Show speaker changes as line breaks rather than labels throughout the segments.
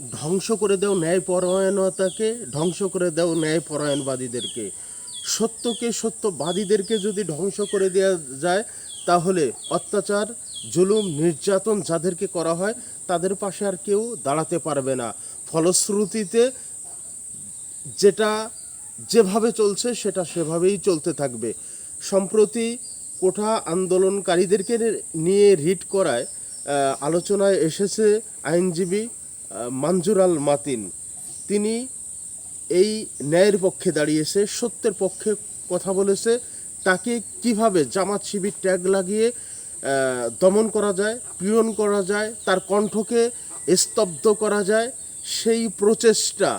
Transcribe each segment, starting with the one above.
ধ্বংস করে দাও ন্যায়পরায়ণতাকে, ধ্বংস করে দাও ন্যায়পরায়ণবাদীদেরকে। সত্যকে সত্যবাদীদেরকে যদি ধ্বংস করে দেওয়া যায়, তাহলে অত্যাচার, জুলুম, নির্যাতন যাদেরকে করা হয়, তাদের পাশে আর কেউ দাঁড়াতে পারবে না। ফলশ্রুতিতে যেটা যেভাবে চলছে, সেটা সেভাবেই চলতে থাকবে। সম্প্রতি কোঠা আন্দোলনকারীদেরকে নিয়ে রিট করায় আলোচনায় এসেছে আইনজীবী মানজুর আল মাতিন, তিনি এই ন্যায়ের পক্ষে দাঁড়িয়েছে, সত্যের পক্ষে কথা বলেছে, তাকে কীভাবে জামাত শিবির ট্যাগ লাগিয়ে দমন করা যায়, পীড়ন করা যায়, তার কণ্ঠকে স্তব্ধ করা যায়, সেই প্রচেষ্টা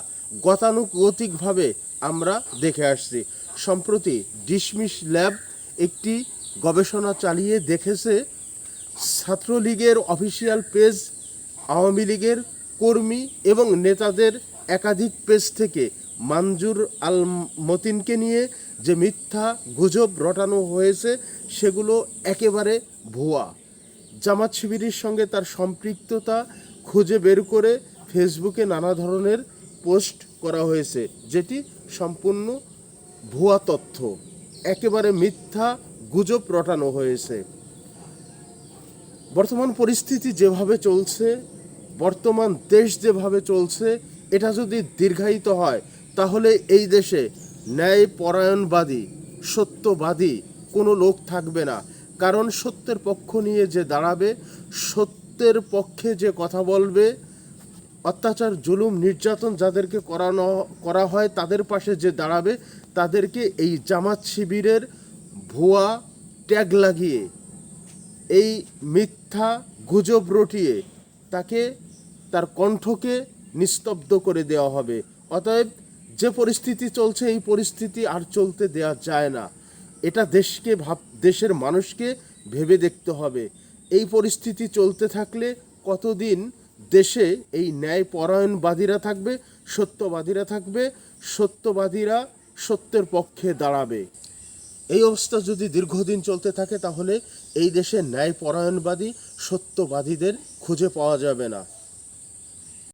গতানুগতিকভাবে আমরা দেখে আসছি। সম্প্রতি ডিসমিস ল্যাব একটি গবেষণা চালিয়ে দেখেছে, ছাত্রলীগের অফিসিয়াল পেজ আওয়ামী লীগের কর্মী এবং নেতাদের একাধিক পেজ থেকে মানজুর আল মতিনকে নিয়ে যে মিথ্যা গুজব রটানো হয়েছে, সেগুলো একেবারে ভুয়া। জামাত শিবিরের সঙ্গে তার সম্পৃক্ততা খুঁজে বের করে ফেসবুকে নানা ধরনের পোস্ট করা হয়েছে, যেটি সম্পূর্ণ ভুয়া তথ্য। একেবারে মিথ্যা গুজব রটানো হয়েছে। বর্তমান পরিস্থিতি যেভাবে চলছে বর্তমান দেশ যেভাবে চলছে, এটা যদি দীর্ঘায়িত হয়, তাহলে এই দেশে ন্যায় পরায়ণবাদী সত্যবাদী কোনো লোক থাকবে না। কারণ সত্যের পক্ষ নিয়ে যে দাঁড়াবে, সত্যের পক্ষে যে কথা বলবে, অত্যাচার, জুলুম, নির্যাতন যাদেরকে করানো, করা হয়, তাদের পাশে যে দাঁড়াবে, তাদেরকে এই জামাত শিবিরের ভুয়া ট্যাগ লাগিয়ে, এই মিথ্যা গুজব রটিয়ে তাকে তার কণ্ঠকে নিস্তব্ধ করে দেওয়া হবে। অতএব যে পরিস্থিতি চলছে, এই পরিস্থিতি আর চলতে দেওয়া যায় না। এটা দেশকে ভাব, দেশের মানুষকে ভেবে দেখতে হবে। এই পরিস্থিতি চলতে থাকলে কতদিন দেশে এই ন্যায় পরায়ণবাদীরা থাকবে, সত্যবাদীরা থাকবে, সত্যবাদীরা সত্যের পক্ষে দাঁড়াবে? এই অবস্থা যদি দীর্ঘদিন চলতে থাকে, তাহলে এই দেশে ন্যায়পরায়ণবাদী সত্যবাদীদের খুঁজে পাওয়া যাবে না।